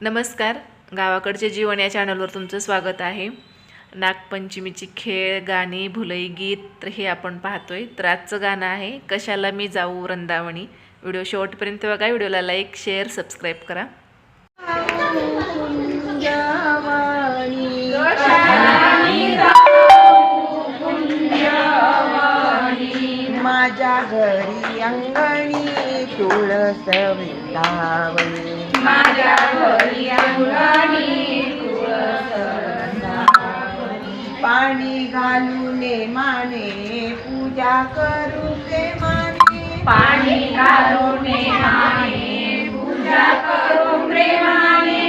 नमस्कार. गावाकडचे जीवन या चॅनलवर तुमचं स्वागत आहे. नागपंचमीची खेळ गाणी भुलई गीत तर हे आपण पाहतोय. तर आजचं गाणं आहे कशाला मी जाऊ वृंदावणी व्हिडिओ शेवटपर्यंत बघा. व्हिडिओला लाईक शेअर सबस्क्राईब करा. तुळस वृंदावनी माझ्या घरी अंगणी पाणी घालून माने पूजा करू प्रेमाने पाणी घालून माने पूजा करू प्रेमाने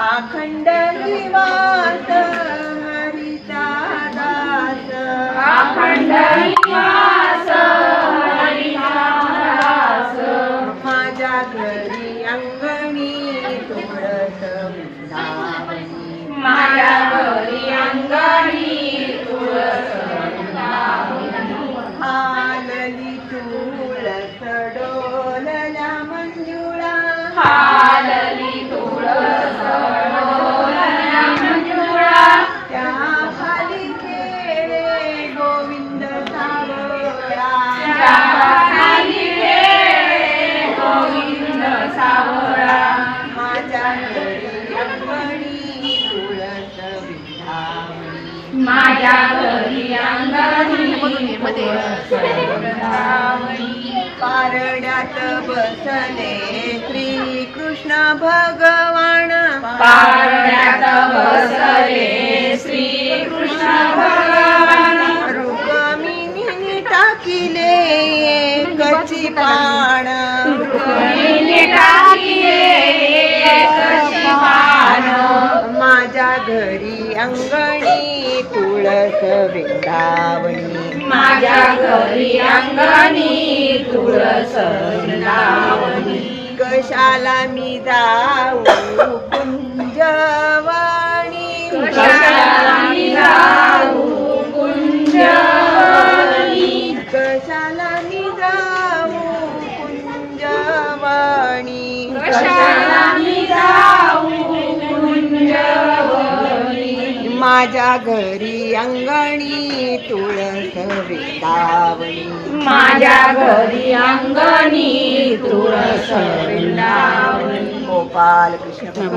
अखंड निवास हरिचा दास. अखंड निवास घरी अंगणी तुळस माझ्या घरी अंगणी तुळस हालली तुळस डोलल्या मंजुळा. माझ्या घरी मध्ये. पारड्यात बसले श्री कृष्ण भगवान. पारड्यात बसले श्री कृष्ण भगवान. रुक्मिणी टाकिले कची पाण टाकिले. माझ्या घरी अंगणी तुळस वृंदावनी माझ्या घरी अंगणी तुळस वृंदावनी. कशाला मी जाऊ कुंजवाणी? कशाला मी जाऊ कुंजवनी कशाला मी जाऊ कुंजवाणी? कशाला माझ्या घरी अंगणी तुळस वृंदावनी माझ्या घरी अंगणी तुळस वृंदावनी गोपाल कृष्ण.